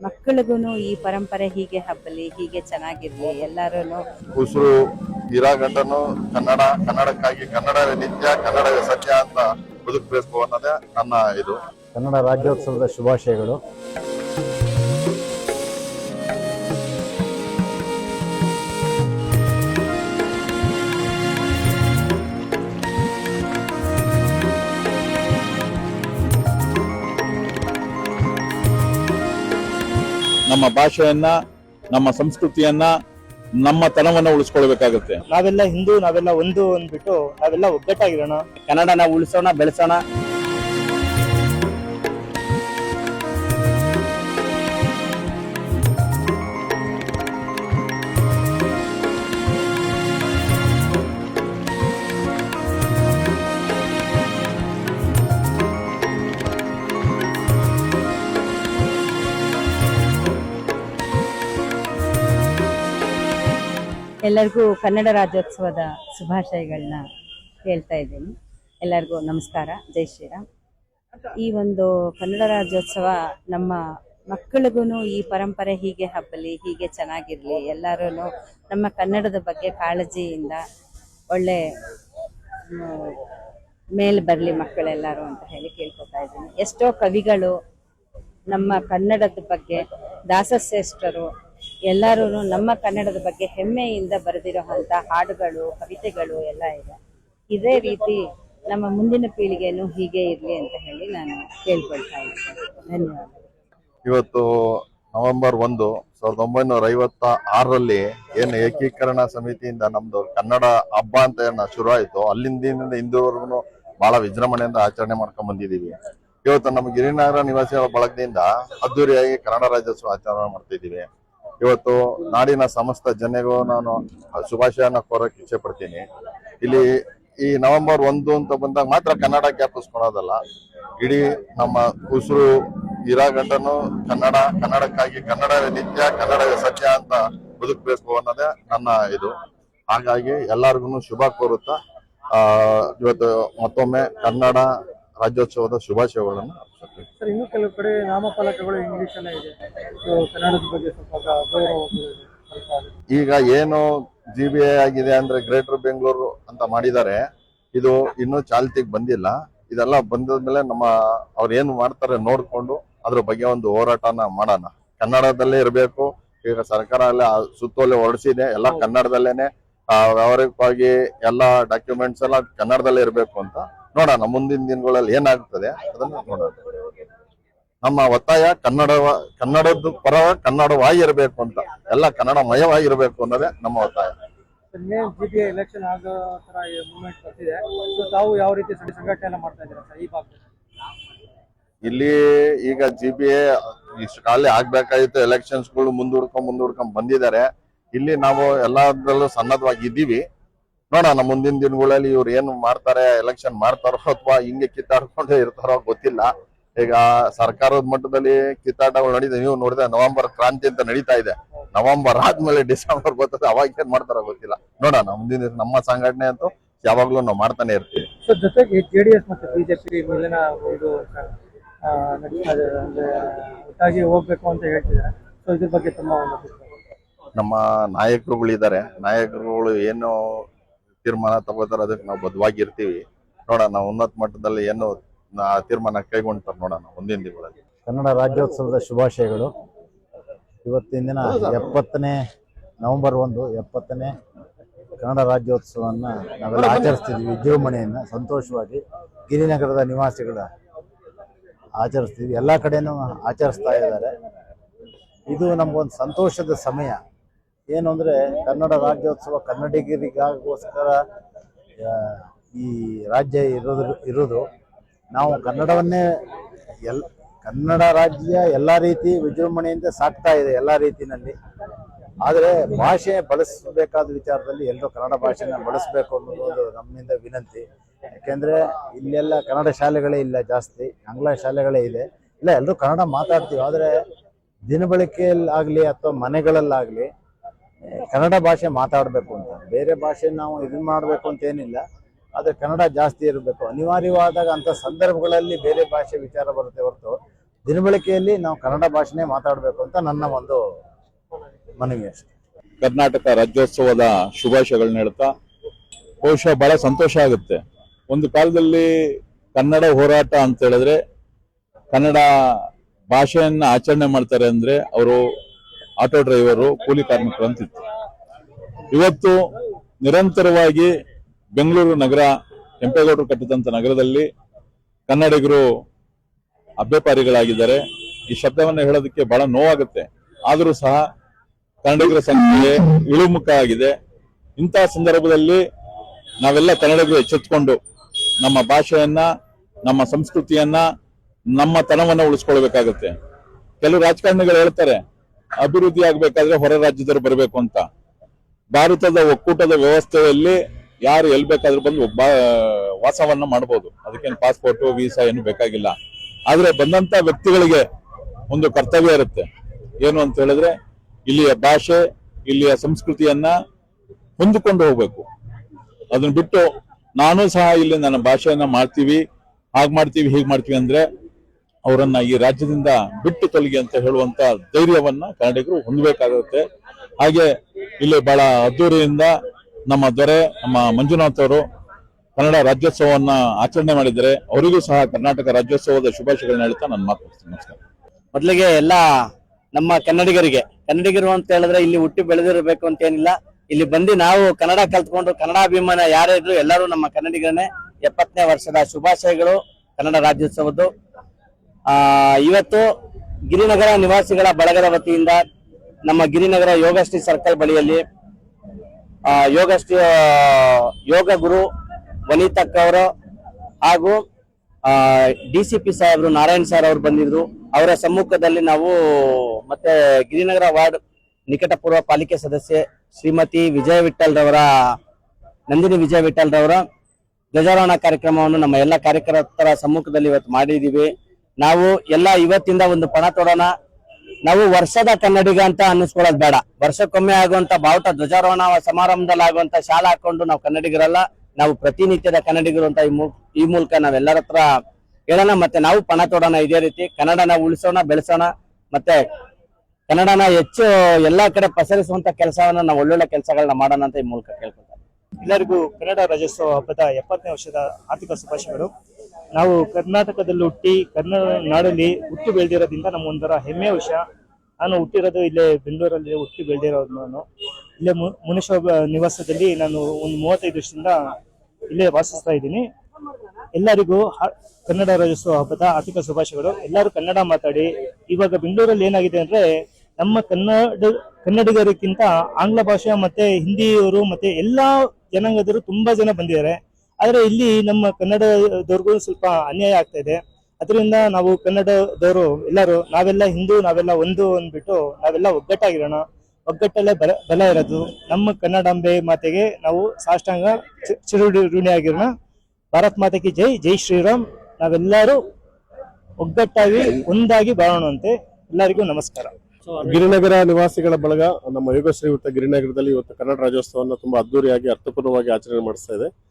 ಮಕ್ಕಳಿಗೂ ಈ ಪರಂಪರೆ ಹೀಗೆ ಹಬ್ಬಲಿ ಹೀಗೆ ಚೆನ್ನಾಗಿರ್ಲಿ ಎಲ್ಲರೂ ಉಸಿರು ಇರಾಗಂಡನು ಕನ್ನಡ ಕನ್ನಡಕ್ಕಾಗಿ ಕನ್ನಡ ನಿತ್ಯ ಕನ್ನಡ ಸತ್ಯ ಅಂತ ಬದುಕಬೇಕು ಅನ್ನೋದೇ ನನ್ನ ಇದು. ಕನ್ನಡ ರಾಜ್ಯೋತ್ಸವದ ಶುಭಾಶಯಗಳು. ಭಾಷೆಯನ್ನ, ನಮ್ಮ ಸಂಸ್ಕೃತಿಯನ್ನ, ನಮ್ಮ ತನವನ್ನ ಉಳಿಸ್ಕೊಳ್ಬೇಕಾಗುತ್ತೆ. ನಾವೆಲ್ಲ ಹಿಂದೂ, ನಾವೆಲ್ಲ ಒಂದು ಅಂದ್ಬಿಟ್ಟು ನಾವೆಲ್ಲ ಒಗ್ಗಟ್ಟಾಗಿರೋಣ. ಕನ್ನಡನ ಉಳಿಸೋಣ, ಬೆಳೆಸೋಣ. ಎಲ್ಲರಿಗೂ ಕನ್ನಡ ರಾಜ್ಯೋತ್ಸವದ ಶುಭಾಶಯಗಳನ್ನ ಹೇಳ್ತಾ ಇದ್ದೀನಿ. ಎಲ್ಲರಿಗೂ ನಮಸ್ಕಾರ. ಜೈ ಶ್ರೀರಾಮ್. ಈ ಒಂದು ಕನ್ನಡ ರಾಜ್ಯೋತ್ಸವ ನಮ್ಮ ಮಕ್ಕಳಿಗೂ ಈ ಪರಂಪರೆ ಹೀಗೆ ಹಬ್ಬಲಿ, ಹೀಗೆ ಚೆನ್ನಾಗಿರಲಿ ಎಲ್ಲರೂ ನಮ್ಮ ಕನ್ನಡದ ಬಗ್ಗೆ ಕಾಳಜಿಯಿಂದ ಒಳ್ಳೆ ಮೇಲೆ ಬರಲಿ ಮಕ್ಕಳೆಲ್ಲರೂ ಅಂತ ಹೇಳಿ ಕೇಳ್ಕೊತಾ ಇದ್ದೀನಿ. ಎಷ್ಟೋ ಕವಿಗಳು ನಮ್ಮ ಕನ್ನಡದ ಬಗ್ಗೆ ದಾಸಶ್ರೇಷ್ಠರು ಎಲ್ಲರೂ ನಮ್ಮ ಕನ್ನಡದ ಬಗ್ಗೆ ಹೆಮ್ಮೆಯಿಂದ ಬರೆದಿರುವಂತ ಹಾಡುಗಳು, ಕವಿತೆಗಳು ಎಲ್ಲ ಇದೆ. ಇದೇ ರೀತಿ ನಮ್ಮ ಮುಂದಿನ ಪೀಳಿಗೆನು ಹೀಗೆ ಇರಲಿ ಅಂತ ಹೇಳಿ ನಾನು ಕೇಳ್ಕೊಳ್ತಾ ಇದ್ದೇನೆ. ಧನ್ಯವಾದ ಇವತ್ತು ನವೆಂಬರ್ ಒಂದು, ಸಾವಿರದ ಒಂಬೈನೂರ ಐವತ್ತ ಆರರಲ್ಲಿ ಏನು ಏಕೀಕರಣ ಸಮಿತಿಯಿಂದ ನಮ್ದು ಕನ್ನಡ ಹಬ್ಬ ಅಂತ ಏನ ಶುರು ಆಯ್ತು ಅಲ್ಲಿಂದ ಇಂದುವರೆಗೂ ಬಹಳ ವಿಜೃಂಭಣೆಯಿಂದ ಆಚರಣೆ ಮಾಡ್ಕೊಂಡ್ ಬಂದಿದೀವಿ ಇವತ್ತು ನಮ್ಮ ಗಿರಿನಗರ ನಿವಾಸಿಗಳ ಬಳಗದಿಂದ ಅದ್ದೂರಿಯಾಗಿ ಕನ್ನಡ ರಾಜ್ಯೋತ್ಸವ ಆಚರಣೆ ಮಾಡ್ತಿದ್ದೀವಿ. ಇವತ್ತು ನಾಡಿನ ಸಮಸ್ತ ಜನಗೂ ನಾನು ಶುಭಾಶಯನ ಕೋರಕ್ಕೆ ಇಚ್ಛೆ ಪಡ್ತೀನಿ. ಇಲ್ಲಿ ಈ ನವೆಂಬರ್ ಒಂದು ಅಂತ ಬಂದಾಗ ಮಾತ್ರ ಕನ್ನಡ ಜ್ಞಾಪಿಸ್ಕೊಳೋದಲ್ಲ ಇಡೀ ನಮ್ಮ ಉಸಿರು ಇರಾಗಂಟನು ಕನ್ನಡ, ಕನ್ನಡಕ್ಕಾಗಿ ಕನ್ನಡವೇ ನಿತ್ಯ, ಕನ್ನಡವೇ ಸತ್ಯ ಅಂತ ಬದುಕಬೇಕು ಅನ್ನೋದೇ ನನ್ನ ಇದು. ಹಾಗಾಗಿ ಎಲ್ಲರಿಗೂ ಶುಭ ಕೋರುತ್ತಾ ಇವತ್ತು ಮತ್ತೊಮ್ಮೆ ಕನ್ನಡ ರಾಜ್ಯೋತ್ಸವದ ಶುಭಾಶಯಗಳನ್ನು. ಸರ್ ಇನ್ನು ಕೆಲವು ಕಡೆ ನಾಮಫಲಕಗಳು ಇಂಗ್ಲಿಷ್ ಅಲ್ಲೇ ಇದೆ. ಸೊ ಕನ್ನಡದ ಬಗ್ಗೆ ಸ್ವಲ್ಪ ಗೌರವ ಕೊಡೋದು ಈಗ ಏನು ಜಿ ಬಿ ಐ ಆಗಿದೆ ಅಂದ್ರೆ ಗ್ರೇಟರ್ ಬೆಂಗಳೂರು ಅಂತ ಮಾಡಿದ್ದಾರೆ. ಇದು ಇನ್ನೂ ಚಾಲ್ತಿಗೆ ಬಂದಿಲ್ಲ. ಇದೆಲ್ಲ ಬಂದಾದ್ಮೇಲೆ ನಮ್ಮ ಅವ್ರು ಏನು ಮಾಡ್ತಾರೆ ನೋಡ್ಕೊಂಡು ಅದ್ರ ಬಗ್ಗೆ ಒಂದು ಹೋರಾಟನ ಮಾಡೋಣ. ಕನ್ನಡದಲ್ಲೇ ಇರಬೇಕು. ಈಗ ಸರ್ಕಾರ ಎಲ್ಲ ಸುತ್ತೋಲೆ ಹೊರಡಿಸಿದೆ ಎಲ್ಲ ಕನ್ನಡದಲ್ಲೇನೆ ವ್ಯಾವಹಾರಿಕವಾಗಿ ಎಲ್ಲ ಡಾಕ್ಯುಮೆಂಟ್ಸ್ ಎಲ್ಲ ಕನ್ನಡದಲ್ಲೇ ಇರಬೇಕು ಅಂತ ನೋಡೋಣ ಮುಂದಿನ ದಿನಗಳಲ್ಲಿ ಏನಾಗುತ್ತದೆ ಅದನ್ನ ನೋಡೋಣ. ನಮ್ಮ ಒತ್ತಾಯ ಕನ್ನಡ ಕನ್ನಡದ ಪರ ಕನ್ನಡವಾಗಿರ್ಬೇಕು ಅಂತ. ಎಲ್ಲ ಕನ್ನಡ ಮಯವಾಗಿರ್ಬೇಕು ಅನ್ನೋದೇ ನಮ್ಮ ಒತ್ತಾಯ. ಸರ್ ಇನ್ನೇನು ಜಿ ಪಿ ಎಲೆಕ್ಷನ್ ಆಗೋ ಥರ ಮೂವ್ಮೆಂಟ್ ಬರ್ತಿದೆ. ಸೊ ತಾವು ಯಾವ ರೀತಿ ಸಣ್ಣ ಸಂಘಟನೆ ಎಲ್ಲ ಮಾಡ್ತಾ ಇದ್ದೀರಾ ಸರ್ ಈ ಭಾಗದಲ್ಲಿ? ಇಲ್ಲಿ ಈಗ ಜಿ ಬಿ ಎ ಇಷ್ಟು ಖಾಲಿ ಆಗ್ಬೇಕಾಗಿತ್ತು ಎಲೆಕ್ಷನ್ಸ್ಗಳು ಮುಂದೂಡ್ಕೊಂಡ್ ಮುಂದೂಡ್ಕೊಂಡ್ ಬಂದಿದ್ದಾರೆ. ಇಲ್ಲಿ ನಾವು ಎಲ್ಲದರಲ್ಲೂ ಸನ್ನದ್ವಾಗಿ ಇದ್ದೀವಿ ನೋಡೋಣ ಮುಂದಿನ ದಿನಗಳಲ್ಲಿ ಇವ್ರು ಏನು ಮಾಡ್ತಾರೆ ಎಲೆಕ್ಷನ್ ಮಾಡ್ತಾರೋ ಅಥವಾ ಹಿಂಗೆ ಕಿತ್ತಾಡ್ಕೊಂಡೇ ಇರ್ತಾರೋ ಗೊತ್ತಿಲ್ಲ. ಈಗ ಸರ್ಕಾರದ ಮಟ್ಟದಲ್ಲಿ ಕಿತ್ತಾಟಗಳು ನಡೀತಾ ನೀವು ನೋಡಿದ್ರೆ ನವೆಂಬರ್ ಕ್ರಾಂತಿ ಅಂತ ನಡೀತಾ ಇದೆ. ನವೆಂಬರ್ ಆದ್ಮೇಲೆ ಡಿಸೆಂಬರ್ ಬರ್ತದೆ ಅವಾಗ ಏನ್ ಮಾಡ್ತಾರೋ ಗೊತ್ತಿಲ್ಲ. ನೋಡೋಣ ಮುಂದಿನ ದಿನ ನಮ್ಮ ಸಂಘಟನೆ ಅಂತೂ ಯಾವಾಗ್ಲೂ ನಾವು ಮಾಡ್ತಾನೆ ಇರ್ತೀವಿ. ಜೊತೆಗೆ ಜೆ ಡಿ ಎಸ್ ಮತ್ತು ಬಿಜೆಪಿ ಮೇಲಿನ ಇದೆ ಒಟ್ಟಾಗಿ ಹೋಗ್ಬೇಕು ಅಂತ ಹೇಳ್ತಿದ್ದಾರೆ. ಸೊ ಇದ್ರ ಬಗ್ಗೆ ತುಂಬ. ನಮ್ಮ ನಾಯಕರುಗಳಿದ್ದಾರೆ. ನಾಯಕರುಗಳು ಏನು ತೀರ್ಮಾನ ತಗೋತಾರ, ಅದಕ್ಕೆ ನಾವು ಬದ್ಧವಾಗಿರ್ತೀವಿ ನೋಡೋಣ ಉನ್ನತ ಮಟ್ಟದಲ್ಲಿ ಏನು ತೀರ್ಮಾನ ಕೈಗೊಂಡ್ತಾರೆ ನೋಡೋಣ ಮುಂದಿನ ದಿನಗಳಲ್ಲಿ. ಕನ್ನಡ ರಾಜ್ಯೋತ್ಸವದ ಶುಭಾಶಯಗಳು. ಇವತ್ತಿನ ದಿನ ಎಪ್ಪತ್ತನೇ ನವೆಂಬರ್ ಒಂದು, ಎಪ್ಪತ್ತನೇ ಕನ್ನಡ ರಾಜ್ಯೋತ್ಸವವನ್ನು ನಾವೆಲ್ಲ ಆಚರಿಸ್ತಿದ್ವಿ. ವಿಜೃಂಭಣೆಯನ್ನು ಸಂತೋಷವಾಗಿ ಗಿರಿನಗರದ ನಿವಾಸಿಗಳ ಆಚರಿಸ್ತೀವಿ ಎಲ್ಲ ಕಡೆನೂ ಆಚರಿಸ್ತಾ ಇದ್ದಾರೆ. ಇದು ನಮಗೊಂದು ಸಂತೋಷದ ಸಮಯ. ಏನು ಅಂದರೆ ಕನ್ನಡ ರಾಜ್ಯೋತ್ಸವ ಕನ್ನಡಿಗರಿಗಾಗೋಸ್ಕರ ಈ ರಾಜ್ಯ ಇರೋದು ಇರೋದು. ನಾವು ಕನ್ನಡವನ್ನೇ ಎಲ್, ಕನ್ನಡ ರಾಜ್ಯ ಎಲ್ಲ ರೀತಿ ವಿಜೃಂಭಣೆಯಿಂದ ಸಾಕ್ತಾ ಇದೆ ಎಲ್ಲ ರೀತಿಯಲ್ಲಿ ಆದರೆ ಭಾಷೆ ಬಳಸಬೇಕಾದ ವಿಚಾರದಲ್ಲಿ ಎಲ್ಲರೂ ಕನ್ನಡ ಭಾಷೆನ ಬಳಸಬೇಕು ಅನ್ನೋದು ನಮ್ಮಿಂದ ವಿನಂತಿ. ಯಾಕೆಂದರೆ ಇಲ್ಲೆಲ್ಲ ಕನ್ನಡ ಶಾಲೆಗಳೇ ಇಲ್ಲ ಜಾಸ್ತಿ, ಆಂಗ್ಲ ಶಾಲೆಗಳೇ ಇದೆ. ಇಲ್ಲ ಎಲ್ಲರೂ ಕನ್ನಡ ಮಾತಾಡ್ತೀವಿ. ಆದರೆ ದಿನಬಳಕೆಯಲ್ಲಾಗಲಿ ಅಥವಾ ಮನೆಗಳಲ್ಲಾಗಲಿ ಕನ್ನಡ ಭಾಷೆ ಮಾತಾಡಬೇಕು ಅಂತ. ಬೇರೆ ಭಾಷೆ ನಾವು ಇದನ್ನ ಮಾಡಬೇಕು ಅಂತ ಏನಿಲ್ಲ. ಆದರೆ ಕನ್ನಡ ಜಾಸ್ತಿ ಇರಬೇಕು. ಅನಿವಾರ್ಯವಾದಾಗ ಅಂಥ ಸಂದರ್ಭಗಳಲ್ಲಿ ಬೇರೆ ಭಾಷೆ ವಿಚಾರ ಬರುತ್ತೆ ಹೊರತು ದಿನಬಳಕೆಯಲ್ಲಿ ನಾವು ಕನ್ನಡ ಭಾಷೆನೇ ಮಾತಾಡಬೇಕು ಅಂತ ನನ್ನ ಒಂದು ಮನವಿ ಅಷ್ಟೆ. ಕರ್ನಾಟಕ ರಾಜ್ಯೋತ್ಸವದ ಶುಭಾಶಯಗಳನ್ನ ಹೇಳ್ತಾ, ಬಹುಶಃ ಬಹಳ ಸಂತೋಷ ಆಗುತ್ತೆ. ಒಂದು ಕಾಲದಲ್ಲಿ ಕನ್ನಡ ಹೋರಾಟ ಅಂತ ಹೇಳಿದ್ರೆ ಕನ್ನಡ ಭಾಷೆಯನ್ನ ಆಚರಣೆ ಮಾಡ್ತಾರೆ ಅಂದ್ರೆ ಅವರು ಆಟೋ ಡ್ರೈವರು, ಕೂಲಿ ಕಾರ್ಮಿಕರು ಅಂತಿತ್ತು ಇವತ್ತು ನಿರಂತರವಾಗಿ ಬೆಂಗಳೂರು ನಗರ, ಕೆಂಪೇಗೌಡರು ಕಟ್ಟಿದಂತ ನಗರದಲ್ಲಿ ಕನ್ನಡಿಗರು ಅಭ್ಯಪಾರಿಗಳಾಗಿದ್ದಾರೆ. ಈ ಶಬ್ದವನ್ನ ಹೇಳೋದಕ್ಕೆ ಬಹಳ ನೋವಾಗುತ್ತೆ. ಆದರೂ ಸಹ ಕನ್ನಡಿಗರ ಸಂಖ್ಯೆ ಇಳಿಮುಖ ಆಗಿದೆ. ಇಂತಹ ಸಂದರ್ಭದಲ್ಲಿ ನಾವೆಲ್ಲ ಕನ್ನಡಿಗರು ಎಚ್ಚೆತ್ಕೊಂಡು ನಮ್ಮ ಭಾಷೆಯನ್ನ, ನಮ್ಮ ಸಂಸ್ಕೃತಿಯನ್ನ, ನಮ್ಮ ತನವನ್ನ ಉಳಿಸ್ಕೊಳ್ಬೇಕಾಗತ್ತೆ. ಕೆಲವು ರಾಜಕಾರಣಿಗಳು ಹೇಳ್ತಾರೆ ಅಭಿವೃದ್ಧಿ ಆಗ್ಬೇಕಾದ್ರೆ ಹೊರ ರಾಜ್ಯದವರು ಬರಬೇಕು ಅಂತ. ಭಾರತದ ಒಕ್ಕೂಟದ ವ್ಯವಸ್ಥೆಯಲ್ಲಿ ಯಾರು ಎಲ್ಲಿ ಬೇಕಾದ್ರೂ ಬಂದು ವಾಸವನ್ನ ಮಾಡಬಹುದು ಅದಕ್ಕೇನು ಪಾಸ್ಪೋರ್ಟ್ ವೀಸಾ ಏನು ಬೇಕಾಗಿಲ್ಲ. ಆದ್ರೆ ಬಂದಂತ ವ್ಯಕ್ತಿಗಳಿಗೆ ಒಂದು ಕರ್ತವ್ಯ ಇರುತ್ತೆ. ಏನು ಅಂತ ಹೇಳಿದ್ರೆ ಇಲ್ಲಿಯ ಭಾಷೆ, ಇಲ್ಲಿಯ ಸಂಸ್ಕೃತಿಯನ್ನ ಹೊಂದಿಕೊಂಡು ಹೋಗ್ಬೇಕು. ಅದನ್ನ ಬಿಟ್ಟು ನಾನು ಸಹ ಇಲ್ಲಿ ನನ್ನ ಭಾಷೆಯನ್ನ ಮಾಡ್ತೀವಿ, ಹಾಗೆ ಮಾಡ್ತೀವಿ, ಹೀಗೆ ಮಾಡ್ತೀವಿ ಅಂದ್ರೆ ಅವರನ್ನ ಈ ರಾಜ್ಯದಿಂದ ಬಿಟ್ಟು ತೊಲಗಿ ಅಂತ ಹೇಳುವಂತ ಧೈರ್ಯವನ್ನ ಕನ್ನಡಿಗರು ಹೊಂದಬೇಕಾಗುತ್ತೆ. ಹಾಗೆ ಇಲ್ಲಿ ಬಹಳ ಅದ್ದೂರಿಯಿಂದ ನಮ್ಮ ದೊರೆ, ನಮ್ಮ ಮಂಜುನಾಥ್ ಅವರು ಕನ್ನಡ ರಾಜ್ಯೋತ್ಸವವನ್ನ ಆಚರಣೆ ಮಾಡಿದರೆ ಅವರಿಗೂ ಸಹ ಕರ್ನಾಟಕ ರಾಜ್ಯೋತ್ಸವದ ಶುಭಾಶಯಗಳನ್ನ ಹೇಳ್ತಾ ನಾನು ಮಾತಾಡ್ತೀನಿ. ನಮಸ್ಕಾರ. ಮೊದಲಿಗೆ ಎಲ್ಲ ನಮ್ಮ ಕನ್ನಡಿಗರಿಗೆ, ಕನ್ನಡಿಗರು ಅಂತ ಹೇಳಿದ್ರೆ ಇಲ್ಲಿ ಹುಟ್ಟಿ ಬೆಳೆದಿರಬೇಕು ಅಂತ ಏನಿಲ್ಲ. ಇಲ್ಲಿ ಬಂದು ನಾವು ಕನ್ನಡ ಕಲ್ತ್ಕೊಂಡು ಕನ್ನಡ ಅಭಿಮಾನ ಯಾರೇ ಇದ್ರು ಎಲ್ಲರೂ ನಮ್ಮ ಕನ್ನಡಿಗರನ್ನೇ ಎಪ್ಪತ್ತನೇ ವರ್ಷದ ಶುಭಾಶಯಗಳು ಕನ್ನಡ ರಾಜ್ಯೋತ್ಸವದ್ದು. ಇವತ್ತು ಗಿರಿನಗರ ನಿವಾಸಿಗಳ ಬಳಗದ ವತಿಯಿಂದ ನಮ್ಮ ಗಿರಿನಗರ ಯೋಗಶ್ರೀ ಸರ್ಕಲ್ ಬಳಿಯಲ್ಲಿ ಯೋಗಶ್ರೀ ಯೋಗ ಗುರು ವನಿತಕ್ಕ ಅವರು ಹಾಗೂ ಡಿ ಸಿ ಪಿ ಸಾಹೇಬರು ನಾರಾಯಣ್ ಸರ್ ಅವರು ಬಂದಿದ್ರು. ಅವರ ಸಮ್ಮುಖದಲ್ಲಿ ನಾವು ಮತ್ತೆ ಗಿರಿನಗರ ವಾರ್ಡ್ ನಿಕಟಪೂರ್ವ ಪಾಲಿಕೆ ಸದಸ್ಯೆ ಶ್ರೀಮತಿ ವಿಜಯ ವಿಠಲ್ ರವರ ನಂದಿನಿ ವಿಜಯ ವಿಠಲ್ ರವರ ಧ್ವಜಾರೋಹಣ ಕಾರ್ಯಕ್ರಮವನ್ನು ನಮ್ಮ ಎಲ್ಲ ಕಾರ್ಯಕರ್ತರ ಸಮ್ಮುಖದಲ್ಲಿ ಇವತ್ತು ಮಾಡಿದೀವಿ ನಾವು ಎಲ್ಲ ಇವತ್ತಿಂದ ಒಂದು ಪಣ ತೊಡೋಣ. ನಾವು ವರ್ಷದ ಕನ್ನಡಿಗ ಅಂತ ಅನ್ನಿಸ್ಕೊಳ್ಳೋದು ಬೇಡ. ವರ್ಷಕ್ಕೊಮ್ಮೆ ಆಗುವಂತ ಬಾವುಟ ಧ್ವಜಾರೋಹಣ ಸಮಾರಂಭದಲ್ಲಿ ಆಗುವಂತ ಶಾಲೆ ಹಾಕೊಂಡು ನಾವು ಕನ್ನಡಿಗರಲ್ಲ, ನಾವು ಪ್ರತಿನಿತ್ಯದ ಕನ್ನಡಿಗರು ಅಂತ ಈ ಮೂಲಕ ನಾವೆಲ್ಲರ ಹತ್ರ ಹೇಳೋಣ. ಮತ್ತೆ ನಾವು ಪಣ ತೊಡೋಣ ಇದೇ ರೀತಿ. ಕನ್ನಡನ ಉಳಿಸೋಣ, ಬೆಳೆಸೋಣ. ಮತ್ತೆ ಕನ್ನಡನ ಹೆಚ್ಚು ಎಲ್ಲಾ ಕಡೆ ಪಸರಿಸುವಂತ ಕೆಲಸವನ್ನ ನಾವು ಒಳ್ಳೊಳ್ಳೆ ಕೆಲಸಗಳನ್ನ ಮಾಡೋಣ ಅಂತ ಈ ಮೂಲಕ ಕೇಳ್ಕೊತಾರೆ ಎಲ್ಲರಿಗೂ ಕನ್ನಡ ರಾಜ್ಯೋತ್ಸವ ಹಬ್ಬದ ಎಪ್ಪತ್ತನೇ ವರ್ಷದ ಆರ್ಥಿಕ ಶುಭಾಶಯಗಳು. ನಾವು ಕರ್ನಾಟಕದಲ್ಲಿ ಹುಟ್ಟಿ ಕನ್ನಡ ನಾಡಲ್ಲಿ ಹುಟ್ಟಿ ಬೆಳೆದಿರೋದ್ರಿಂದ ನಮಗೊಂಥರ ಹೆಮ್ಮೆಯ ವಿಷಯ. ನಾನು ಹುಟ್ಟಿರೋದು ಇಲ್ಲೇ ಬೆಂಗಳೂರಲ್ಲಿ ಹುಟ್ಟಿ ಬೆಳೆದಿರೋದು ನಾನು. ಇಲ್ಲೇ ಮುನೇಶ್ವರ ನಿವಾಸದಲ್ಲಿ ನಾನು ಒಂದು ಮೂವತ್ತೈದು ವರ್ಷದಿಂದ ಇಲ್ಲೇ ವಾಸಿಸ್ತಾ ಇದ್ದೀನಿ. ಎಲ್ಲರಿಗೂ ಕನ್ನಡ ರಾಜ್ಯೋತ್ಸವ ಹಬ್ಬದ ಆರ್ಥಿಕ ಶುಭಾಶಯಗಳು. ಎಲ್ಲರೂ ಕನ್ನಡ ಮಾತಾಡಿ. ಇವಾಗ ಬೆಂಗಳೂರಲ್ಲಿ ಏನಾಗಿದೆ ಅಂದ್ರೆ ನಮ್ಮ ಕನ್ನಡ, ಕನ್ನಡಿಗರಿಗಿಂತ ಆಂಗ್ಲ ಭಾಷೆ ಮತ್ತೆ ಹಿಂದಿಯವರು ಮತ್ತೆ ಎಲ್ಲಾ ಜನಾಂಗದವರು ತುಂಬಾ ಜನ ಬಂದಿದ್ದಾರೆ. ಆದ್ರೆ ಇಲ್ಲಿ ನಮ್ಮ ಕನ್ನಡದವ್ರಿಗೂ ಸ್ವಲ್ಪ ಅನ್ಯಾಯ ಆಗ್ತಾ ಇದೆ. ಅದರಿಂದ ನಾವು ಕನ್ನಡದವರು ಎಲ್ಲರೂ, ನಾವೆಲ್ಲ ಹಿಂದೂ, ನಾವೆಲ್ಲ ಒಂದು ಅಂದ್ಬಿಟ್ಟು ನಾವೆಲ್ಲ ಒಗ್ಗಟ್ಟಾಗಿರೋಣ. ಒಗ್ಗಟ್ಟಲ್ಲೇ ಬಲ ಬಲ ಇರೋದು. ನಮ್ಮ ಕನ್ನಡಾಂಬೆ ಮಾತೆಗೆ ನಾವು ಸಾಷ್ಟಾಂಗ ಚಿ- ಚಿರುಡಿ ಋಣಿಯಾಗಿರೋಣ ಭಾರತ್ ಮಾತೆಗೆ ಜೈ ಜೈ ಶ್ರೀರಾಮ್. ನಾವೆಲ್ಲರೂ ಒಗ್ಗಟ್ಟಾಗಿ, ಒಂದಾಗಿ ಬಾಳೋಣಂತೆ ಎಲ್ಲರಿಗೂ ನಮಸ್ಕಾರ. ಗಿರಿನಗರ ನಿವಾಸಿಗಳ ಬಳಗ, ನಮ್ಮ ಯೋಗಶ್ರೀಯುತ ಗಿರಿನಗರದಲ್ಲಿ ಇವತ್ತು ಕನ್ನಡ ರಾಜ್ಯೋತ್ಸವವನ್ನು ತುಂಬಾ ಅದ್ದೂರಿಯಾಗಿ ಅರ್ಥಪೂರ್ಣವಾಗಿ ಆಚರಣೆ ಮಾಡಿಸ್ತಾ ಇದೆ.